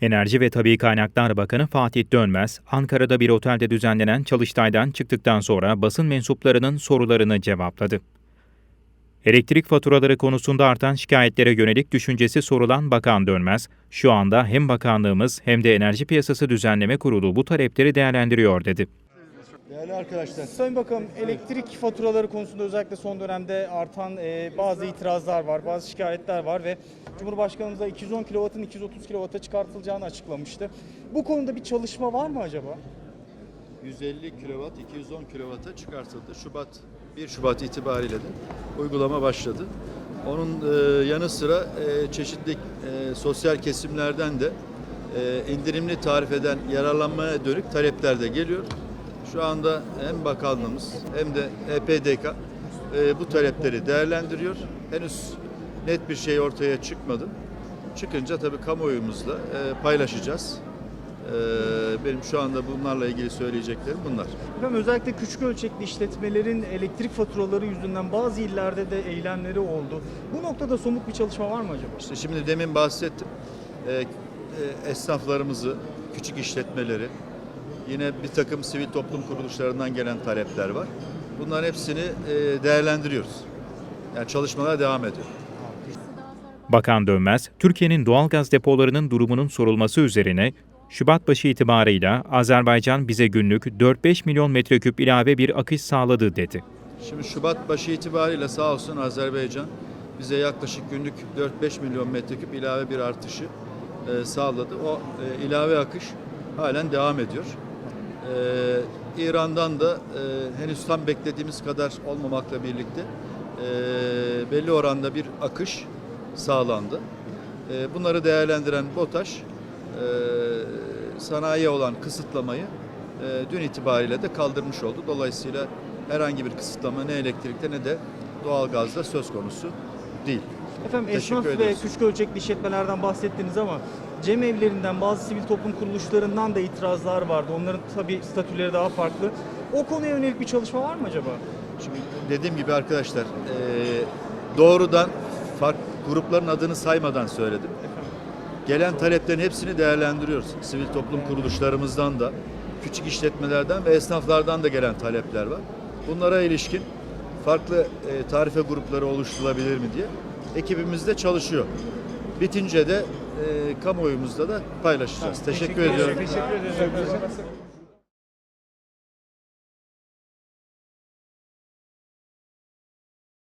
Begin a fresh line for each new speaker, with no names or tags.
Enerji ve Tabi Kaynaklar Bakanı Fatih Dönmez, Ankara'da bir otelde düzenlenen çalıştaydan çıktıktan sonra basın mensuplarının sorularını cevapladı. Elektrik faturaları konusunda artan şikayetlere yönelik düşüncesi sorulan Bakan Dönmez, şu anda hem bakanlığımız hem de Enerji Piyasası Düzenleme Kurulu bu talepleri değerlendiriyor dedi.
Değerli arkadaşlar,
Sayın Bakanım elektrik faturaları konusunda özellikle son dönemde artan e, bazı itirazlar var, bazı şikayetler var ve Cumhurbaşkanımız da 210 kW'ın 230 kW'a çıkartılacağını açıklamıştı. Bu konuda bir çalışma var mı acaba?
150 kW, 210 kW'a çıkartıldı. Şubat 1 Şubat itibariyle de uygulama başladı. Onun e, yanı sıra e, çeşitli e, sosyal kesimlerden de e, indirimli tarif eden yararlanmaya dönük talepler de geliyor. Şu anda hem bakanlığımız hem de EPDK e, bu talepleri değerlendiriyor. Henüz net bir şey ortaya çıkmadı. Çıkınca tabii kamuoyumuzla e, paylaşacağız. Ee, benim şu anda bunlarla ilgili söyleyeceklerim bunlar.
Efendim özellikle küçük ölçekli işletmelerin elektrik faturaları yüzünden bazı illerde de eylemleri oldu. Bu noktada somut bir çalışma var mı acaba?
İşte şimdi demin bahsettim. E, esnaflarımızı, küçük işletmeleri, yine bir takım sivil toplum kuruluşlarından gelen talepler var. Bunların hepsini e, değerlendiriyoruz. Yani çalışmalar devam ediyor.
Bakan Dönmez, Türkiye'nin doğal gaz depolarının durumunun sorulması üzerine Şubat başı itibarıyla Azerbaycan bize günlük 4-5 milyon metreküp ilave bir akış sağladı dedi.
Şimdi Şubat başı itibariyle sağ olsun Azerbaycan bize yaklaşık günlük 4-5 milyon metreküp ilave bir artışı e, sağladı. O e, ilave akış halen devam ediyor. E, İran'dan da e, henüz tam beklediğimiz kadar olmamakla birlikte e, belli oranda bir akış sağlandı. E, bunları değerlendiren BOTAŞ e, sanayiye olan kısıtlamayı e, dün itibariyle de kaldırmış oldu. Dolayısıyla herhangi bir kısıtlama ne elektrikte ne de doğalgazda söz konusu değil.
Efendim
Teşekkür
esnaf ve küçük ölçekli işletmelerden bahsettiniz ama cemevlerinden, bazı sivil toplum kuruluşlarından da itirazlar vardı. Onların tabii statüleri daha farklı. O konuya yönelik bir çalışma var mı acaba?
Şimdi dediğim gibi arkadaşlar e, doğrudan fark grupların adını saymadan söyledim. Gelen taleplerin hepsini değerlendiriyoruz. Sivil toplum kuruluşlarımızdan da, küçük işletmelerden ve esnaflardan da gelen talepler var. Bunlara ilişkin farklı e, tarife grupları oluşturulabilir mi diye ekibimiz de çalışıyor. Bitince de kamuoyumuzda da paylaşacağız. Teşekkür, ediyorum.
Teşekkür ederiz.